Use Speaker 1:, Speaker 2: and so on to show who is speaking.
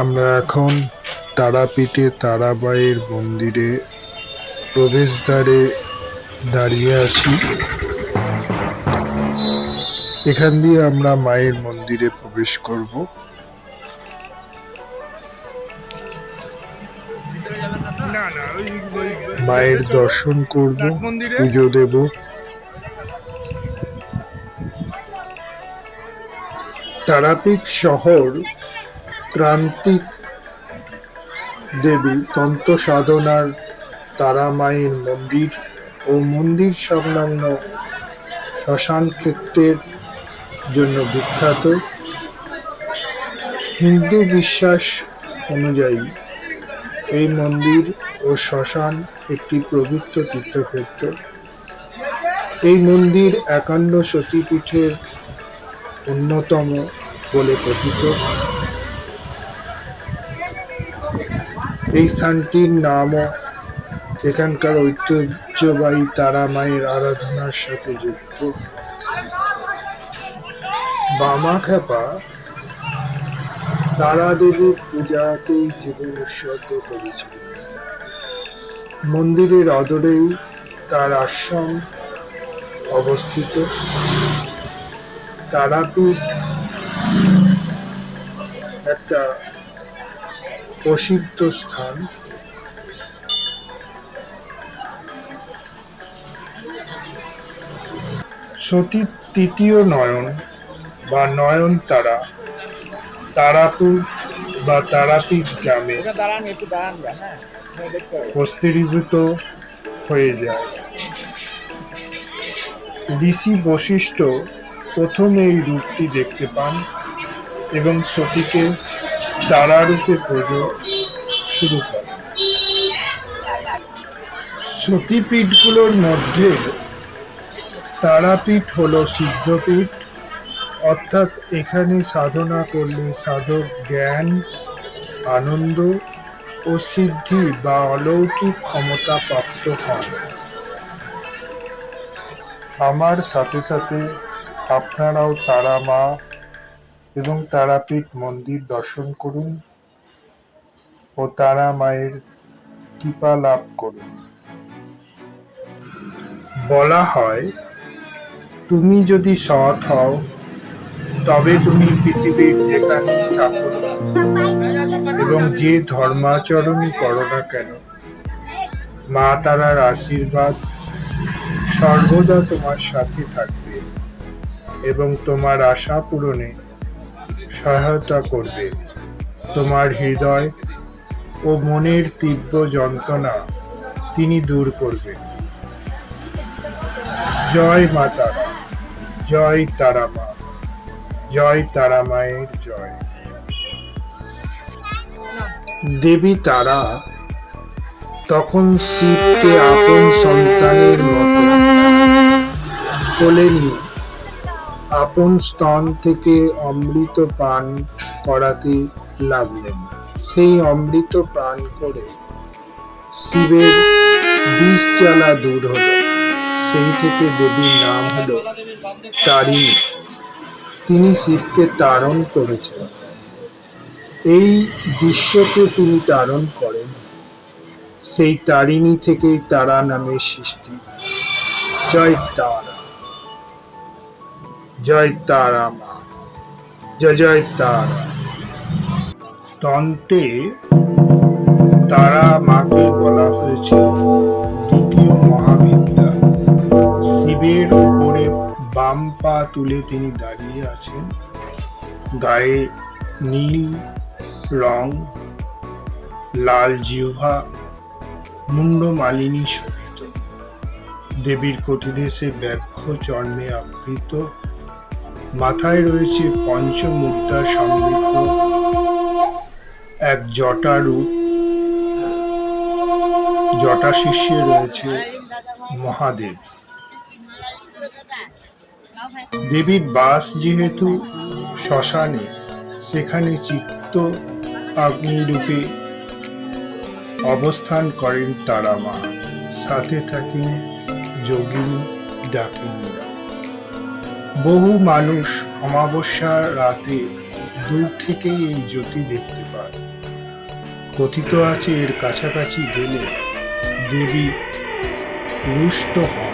Speaker 1: আমরা এখন তারাপীঠে তারাবাইয়ের মন্দিরে প্রবেশদ্বারে দাঁড়িয়ে আছি। এখান দিয়ে আমরা মায়ের মন্দিরে প্রবেশ করব। মায়ের দর্শন করব, পুজো দেব। তারাপীঠ শহর ক্রান্তিক দেবী তন্ত্র সাধনার তারা মায়ের মন্দির ও মন্দির সংলগ্ন শ্মশান ক্ষেত্রের জন্য বিখ্যাত। হিন্দু বিশ্বাস অনুযায়ী এই মন্দির ও শ্মশান একটি পবিত্র তীর্থক্ষেত্র। এই মন্দির একান্ন সতীপীঠের অন্যতম বলে কথিত। এই স্থানটির নামও এখানকার ঐতিহ্যবাহী তারা মায়ের আরাধনার সাথে যুক্ত। বামাখ্যাপা তারা দেবীর পূজাকেই জীবন উৎসর্গ করেছিল। মন্দিরের অদরেই তার আশ্রম অবস্থিত। তারাপীঠ একটা প্রসিদ্ধ স্থান। সতীর তৃতীয় নয়ন বা নয়ন তারা তারাপুর বা তারাপীঠ গ্রামে
Speaker 2: যা, হ্যাঁ হ্যাঁ,
Speaker 1: প্রস্তিরীভূত হয়ে যায়। ঋষি বশিষ্ঠ প্রথম এই রূপটি দেখতে পান। এবং সতীকে তারারূপে পুজো শুরু করে। সতীপীঠগুলোর মধ্যে তারাপীঠ হল সিদ্ধপীঠ, অর্থাৎ এখানে সাধনা করলে সাধক জ্ঞান, আনন্দ ও সিদ্ধি বা অলৌকিক ক্ষমতা প্রাপ্ত হন। আমার সাথে সাথে আপনারাও তারা, মা এবং তারাপীঠ মন্দির দর্শন করুন ও তারা মায়ের কৃপা লাভ করুন। বলা হয়, তুমি যদি সৎ হও, তবে তুমি পৃথিবীর যেখানেই থাকো এবং যে ধর্মাচরণই করো না কেন, মা তারার আশীর্বাদ সর্বদা তোমার সাথে থাকবে এবং তোমার আশা পূরণে সহায়তা করবে। তোমার হৃদয় ও মনের তীব্র যন্ত্রণা তিনি দূর করবেন। জয় মা তারা জয় তারা মা, জয় তারা মায়ের জয়। দেবী তারা তখন শিবকে আপন সন্তানের মতো কোলে নিয়ে আপন স্তন থেকে অমৃত পান করাতে লাগলেন। সেই অমৃত পান করে শিবের বিষ জ্বালা দূর হলো। সেই থেকে দেবীর নাম হলো তারিণী। তিনি শিবকে তারণ করেছেন। এই বিশ্বকে তিনি তারণ করেন। সেই তারিণী থেকেই তারা নামের সৃষ্টি। জয় তারা। জয় তারা মা। জয় জয় তারা। তন্ত্রে তারা মাকে বলা হয়েছে দ্বিতীয় মহাবিদ্যা। শিবের উপরে বাম পা তুলে তিনি দাঁড়িয়ে আছেন। গায়ে নীল রং, লাল জিহ্বা, মুন্ড মালিনী শোভিত দেবীর কটিদেশে ব্যাঘ্র চর্মে আবৃত। মাথায় রয়েছে পঞ্চমুদ্রা সমৃদ্ধ এক জটারূপ জটা শীর্ষে রয়েছে মহাদেব। দেবীর বাস যেহেতু শ্মশানে, সেখানে চিত্ত অগ্নিরূপে অবস্থান করেন তারা মা। সাথে থাকেন যোগিনী ডাকিনীরা বহু মানুষ অমাবস্যার রাতে দূর থেকেই এই জ্যোতি দেখতে পায়। কথিত আছে এর কাছাকাছি গেলে দেবী রুষ্ট হন।